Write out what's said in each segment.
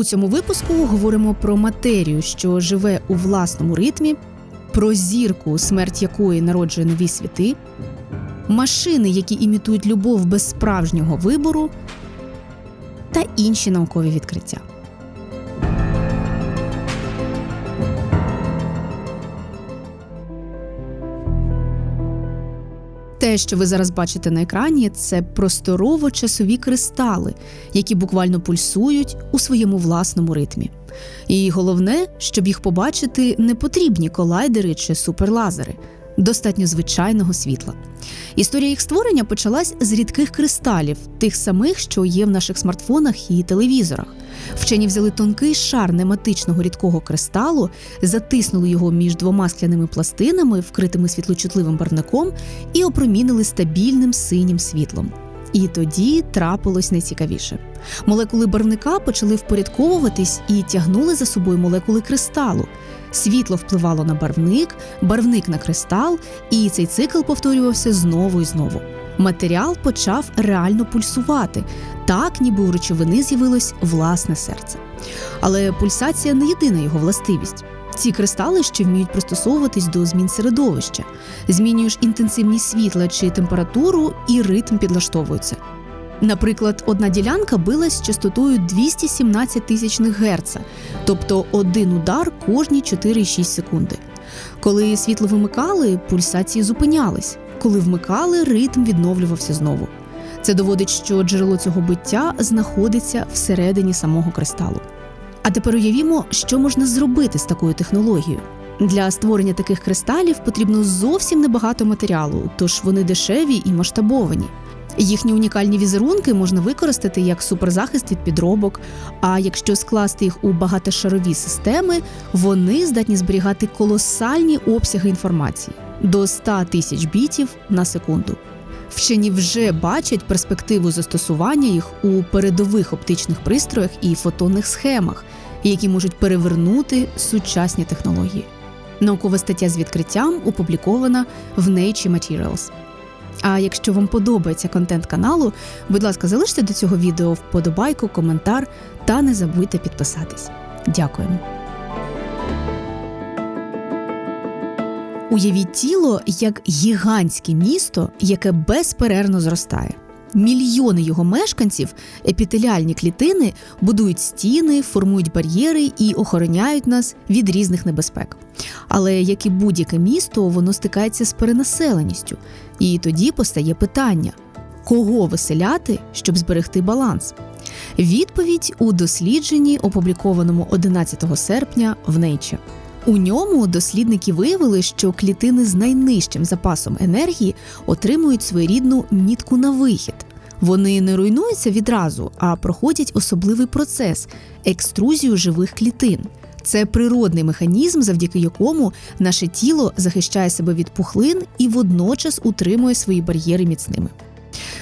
У цьому випуску говоримо про матерію, що живе у власному ритмі, про зірку, смерть якої народжує нові світи, машини, які імітують любов без справжнього вибору, та інші наукові відкриття. Що ви зараз бачите на екрані, це просторово-часові кристали, які буквально пульсують у своєму власному ритмі. І головне, щоб їх побачити, не потрібні колайдери чи суперлазери, достатньо звичайного світла. Історія їх створення почалась з рідких кристалів, тих самих, що є в наших смартфонах і телевізорах. Вчені взяли тонкий шар нематичного рідкого кристалу, затиснули його між двома скляними пластинами, вкритими світлочутливим барвником, і опромінили стабільним синім світлом. І тоді трапилось найцікавіше. Молекули барвника почали впорядковуватись і тягнули за собою молекули кристалу. Світло впливало на барвник, барвник на кристал, і цей цикл повторювався знову і знову. Матеріал почав реально пульсувати, так ніби у речовини з'явилось власне серце. Але пульсація не єдина його властивість. Ці кристали ще вміють пристосовуватись до змін середовища. Змінюєш інтенсивність світла чи температуру, і ритм підлаштовується. Наприклад, одна ділянка билась з частотою 217 тисячних Гц, тобто один удар кожні 4,6 секунди. Коли світло вимикали, пульсації зупинялись. Коли вмикали, ритм відновлювався знову. Це доводить, що джерело цього биття знаходиться всередині самого кристалу. А тепер уявімо, що можна зробити з такою технологією. Для створення таких кристалів потрібно зовсім небагато матеріалу, тож вони дешеві і масштабовані. Їхні унікальні візерунки можна використати як суперзахист від підробок. А якщо скласти їх у багатошарові системи, вони здатні зберігати колосальні обсяги інформації до 100 тисяч бітів на секунду. Вчені вже бачать перспективу застосування їх у передових оптичних пристроях і фотонних схемах, які можуть перевернути сучасні технології. Наукова стаття з відкриттям опублікована в Nature Materials. А якщо вам подобається контент каналу, будь ласка, залиште до цього відео вподобайку, коментар та не забудьте підписатись. Дякуємо. Уявіть тіло як гігантське місто, яке безперервно зростає. Мільйони його мешканців, епітеліальні клітини, будують стіни, формують бар'єри і охороняють нас від різних небезпек. Але як і будь-яке місто, воно стикається з перенаселеністю, і тоді постає питання: кого виселяти, щоб зберегти баланс? Відповідь у дослідженні, опублікованому 11 серпня в Nature. У ньому дослідники виявили, що клітини з найнижчим запасом енергії отримують своєрідну мітку на вихід. Вони не руйнуються відразу, а проходять особливий процес екструзію живих клітин. Це природний механізм, завдяки якому наше тіло захищає себе від пухлин і водночас утримує свої бар'єри міцними.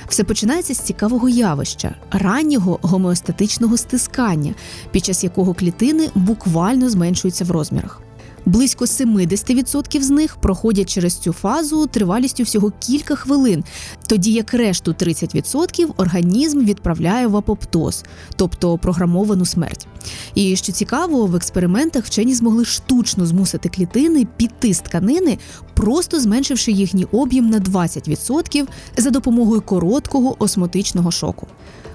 Все починається з цікавого явища раннього гомеостатичного стискання, під час якого клітини буквально зменшуються в розмірах. Близько 70% з них проходять через цю фазу тривалістю всього кілька хвилин, тоді як решту 30% організм відправляє в апоптоз, тобто програмовану смерть. І що цікаво, в експериментах вчені змогли штучно змусити клітини піти з тканини, просто зменшивши їхній об'єм на 20% за допомогою короткого осмотичного шоку.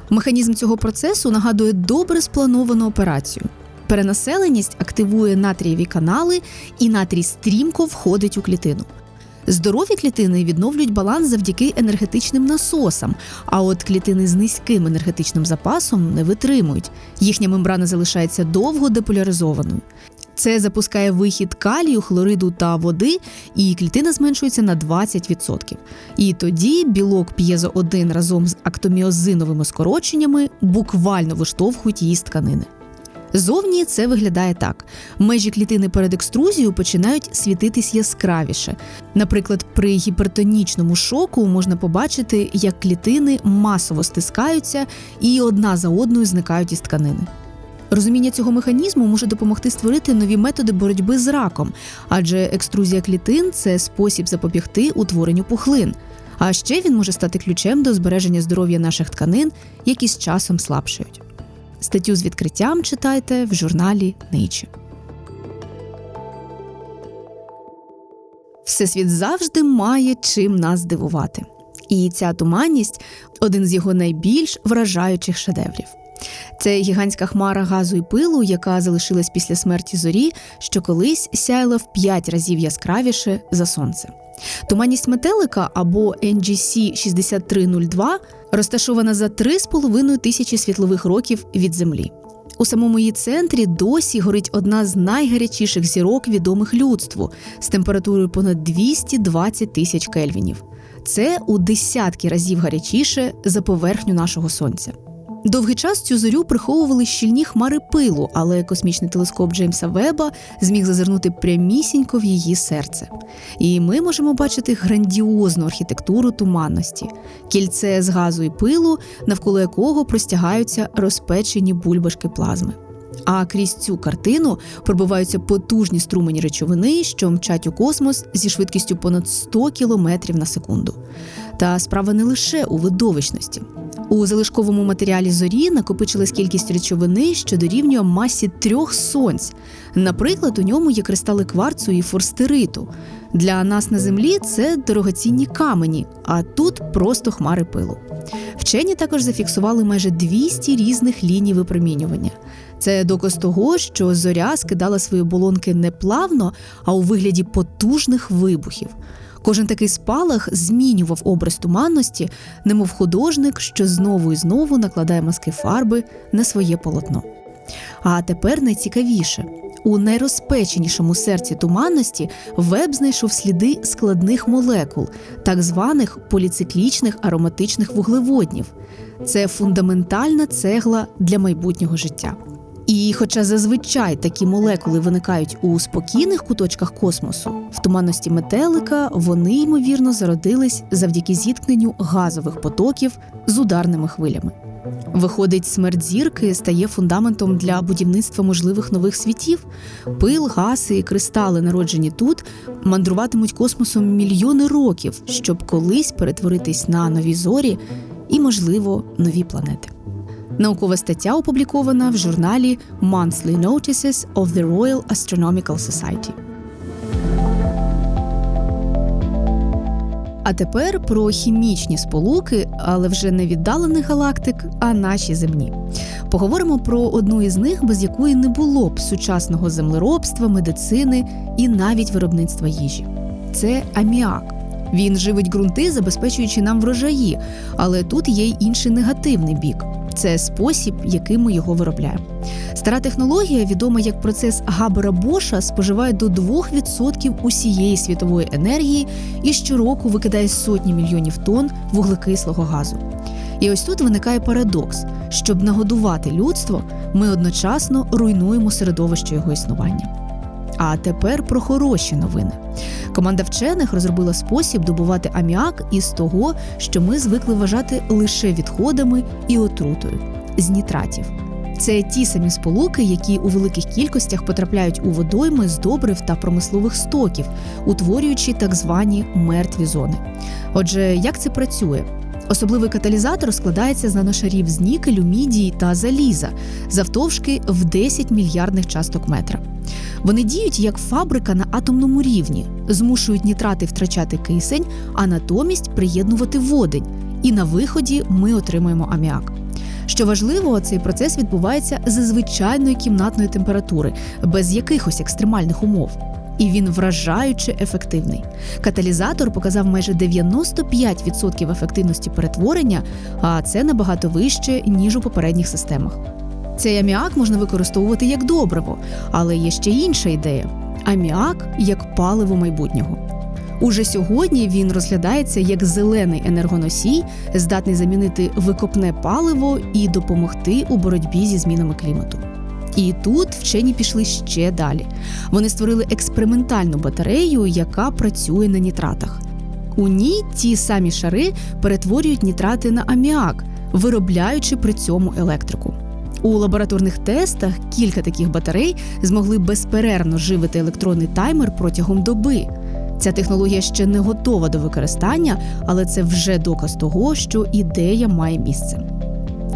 Механізм цього процесу нагадує добре сплановану операцію. Перенаселеність активує натрієві канали, і натрій стрімко входить у клітину. Здорові клітини відновлюють баланс завдяки енергетичним насосам, а от клітини з низьким енергетичним запасом не витримують. Їхня мембрана залишається довго деполяризованою. Це запускає вихід калію, хлориду та води, і клітина зменшується на 20%. І тоді білок п'єзо 1 разом з актоміозиновими скороченнями буквально виштовхують її з тканини. Зовні це виглядає так: межі клітини перед екструзією починають світитись яскравіше. Наприклад, при гіпертонічному шоку можна побачити, як клітини масово стискаються і одна за одною зникають із тканини. Розуміння цього механізму може допомогти створити нові методи боротьби з раком, адже екструзія клітин це спосіб запобігти утворенню пухлин. А ще він може стати ключем до збереження здоров'я наших тканин, які з часом слабшають. Статтю з відкриттям читайте в журналі Nature. Всесвіт завжди має чим нас здивувати. І ця туманність один з його найбільш вражаючих шедеврів. Це гігантська хмара газу і пилу, яка залишилась після смерті зорі, що колись сяяла в п'ять разів яскравіше за сонце. Туманність метелика або NGC 6302 розташована за 3,5 тисячі світлових років від Землі. У самому її центрі досі горить одна з найгарячіших зірок відомих людству з температурою понад 220 тисяч кельвінів. Це у десятки разів гарячіше за поверхню нашого сонця. Довгий час цю зорю приховували щільні хмари пилу, але космічний телескоп Джеймса Веба зміг зазирнути прямісінько в її серце. І ми можемо бачити грандіозну архітектуру туманності, кільце з газу і пилу, навколо якого простягаються розпечені бульбашки плазми. А крізь цю картину пробиваються потужні струмені речовини, що мчать у космос зі швидкістю понад 100 км на секунду. Та справа не лише у видовищності. У залишковому матеріалі зорі накопичилась кількість речовини, що дорівнює масі трьох сонць. Наприклад, у ньому є кристали кварцу і форстериту. Для нас на землі це дорогоцінні камені, а тут просто хмари пилу. Вчені також зафіксували майже 200 різних ліній випромінювання. Це доказ того, що зоря скидала свої оболонки не плавно, а у вигляді потужних вибухів. Кожен такий спалах змінював образ туманності, немов художник, що знову і знову накладає маски фарби на своє полотно. А тепер найцікавіше у найрозпеченішому серці туманності веб знайшов сліди складних молекул, так званих поліциклічних ароматичних вуглеводнів. Це фундаментальна цегла для майбутнього життя. І, хоча зазвичай такі молекули виникають у спокійних куточках космосу, в туманності метелика вони ймовірно зародились завдяки зіткненню газових потоків з ударними хвилями. Виходить, смерть зірки стає фундаментом для будівництва можливих нових світів. Пил, гаси і кристали, народжені тут, мандруватимуть космосом мільйони років, щоб колись перетворитись на нові зорі і, можливо, нові планети. Наукова стаття опублікована в журналі Monthly Notices of the Royal Astronomical Society. А тепер про хімічні сполуки, але вже не віддалених галактик, а наші земні. Поговоримо про одну із них, без якої не було б сучасного землеробства, медицини і навіть виробництва їжі. Це аміак. Він живить ґрунти, забезпечуючи нам врожаї, але тут є й інший негативний бік. Це спосіб, яким ми його виробляємо. Стара технологія, відома як процес Габера Боша, споживає до 2% усієї світової енергії і щороку викидає сотні мільйонів тонн вуглекислого газу. І ось тут виникає парадокс: щоб нагодувати людство, ми одночасно руйнуємо середовище його існування. А тепер про хороші новини. Команда вчених розробила спосіб добувати аміак із того, що ми звикли вважати лише відходами і отрутою з нітратів. Це ті самі сполуки, які у великих кількостях потрапляють у водойми з добрив та промислових стоків, утворюючи так звані мертві зони. Отже, як це працює? Особливий каталізатор складається з наношарів з нікелю, мідії та заліза завтовшки в 10 мільярдних часток метра. Вони діють як фабрика на атомному рівні, змушують нітрати втрачати кисень, а натомість приєднувати водень. І на виході ми отримуємо аміак. Що важливо, цей процес відбувається за звичайної кімнатної температури, без якихось екстремальних умов. І він вражаюче ефективний. Каталізатор показав майже 95% ефективності перетворення, а це набагато вище ніж у попередніх системах. Цей аміак можна використовувати як добриво, але є ще інша ідея: аміак як паливо майбутнього. Уже сьогодні він розглядається як зелений енергоносій, здатний замінити викопне паливо і допомогти у боротьбі зі змінами клімату. І тут вчені пішли ще далі. Вони створили експериментальну батарею, яка працює на нітратах. У ній ті самі шари перетворюють нітрати на аміак, виробляючи при цьому електрику. У лабораторних тестах кілька таких батарей змогли безперервно живити електронний таймер протягом доби. Ця технологія ще не готова до використання, але це вже доказ того, що ідея має місце.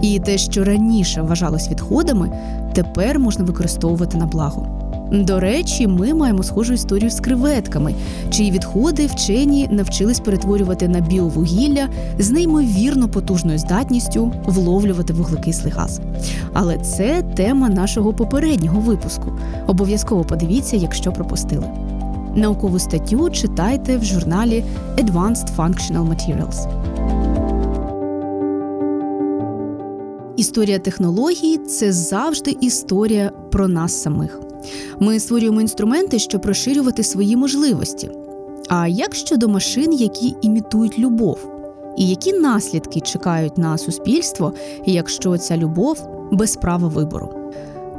І те, що раніше вважалось відходами, тепер можна використовувати на благо. До речі, ми маємо схожу історію з креветками, чиї відходи вчені навчились перетворювати на біовугілля з неймовірно потужною здатністю вловлювати вуглекислий газ. Але це тема нашого попереднього випуску. Обов'язково подивіться, якщо пропустили. Наукову статтю читайте в журналі Advanced Functional Materials. Історія технологій це завжди історія про нас самих. Ми створюємо інструменти, щоб розширювати свої можливості. А як щодо машин, які імітують любов? І які наслідки чекають на суспільство, якщо ця любов без права вибору?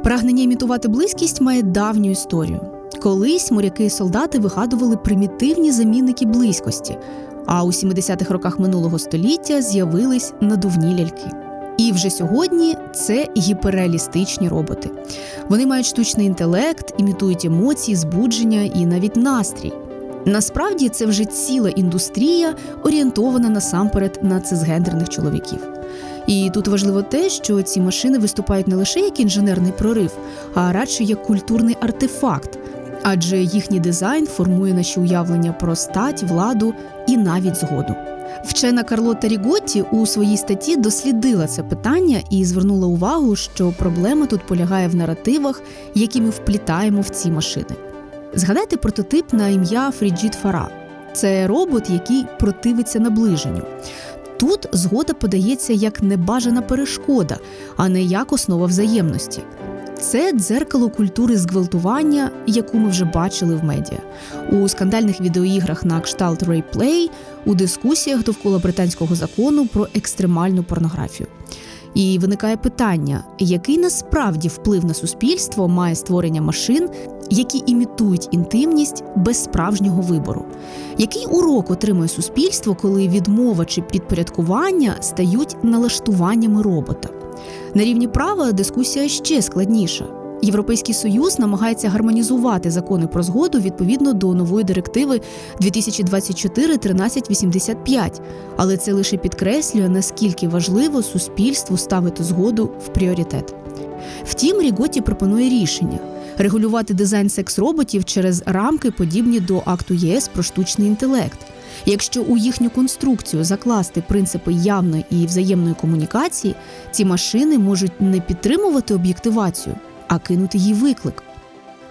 Прагнення імітувати близькість має давню історію. Колись моряки і солдати вигадували примітивні замінники близькості, а у 70-х роках минулого століття з'явились надувні ляльки. І вже сьогодні це гіперреалістичні роботи. Вони мають штучний інтелект, імітують емоції, збудження і навіть настрій. Насправді це вже ціла індустрія, орієнтована насамперед на цисгендерних чоловіків. І тут важливо те, що ці машини виступають не лише як інженерний прорив, а радше як культурний артефакт, адже їхній дизайн формує наші уявлення про стать, владу і навіть згоду. Вчена Карлота Ріготті у своїй статті дослідила це питання і звернула увагу, що проблема тут полягає в наративах, які ми вплітаємо в ці машини. Згадайте прототип на ім'я Фріджіт Фара. Це робот, який противиться наближенню. Тут згода подається як небажана перешкода, а не як основа взаємності. Це дзеркало культури зґвалтування, яку ми вже бачили в медіа у скандальних відеоіграх на кшталт Rayplay, у дискусіях довкола британського закону про екстремальну порнографію. І виникає питання, який насправді вплив на суспільство має створення машин, які імітують інтимність без справжнього вибору? Який урок отримує суспільство, коли відмова чи підпорядкування стають налаштуваннями робота? На рівні права дискусія ще складніша. Європейський союз намагається гармонізувати закони про згоду відповідно до нової директиви 2024-1385, але це лише підкреслює наскільки важливо суспільству ставити згоду в пріоритет. Втім, Ріготі пропонує рішення регулювати дизайн секс-роботів через рамки, подібні до акту ЄС про штучний інтелект. Якщо у їхню конструкцію закласти принципи явної і взаємної комунікації, ці машини можуть не підтримувати об'єктивацію, а кинути їй виклик.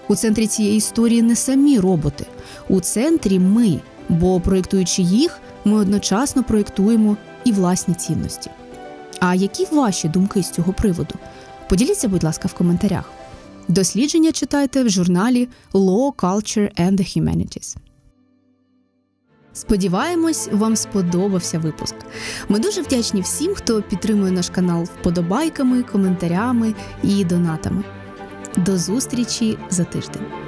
У центрі цієї історії не самі роботи, у центрі ми, бо проєктуючи їх, ми одночасно проєктуємо і власні цінності. А які ваші думки з цього приводу? Поділіться, будь ласка, в коментарях. Дослідження читайте в журналі Law, Culture and the Humanities. Сподіваємось, вам сподобався випуск. Ми дуже вдячні всім, хто підтримує наш канал вподобайками, коментарями і донатами. До зустрічі за тиждень.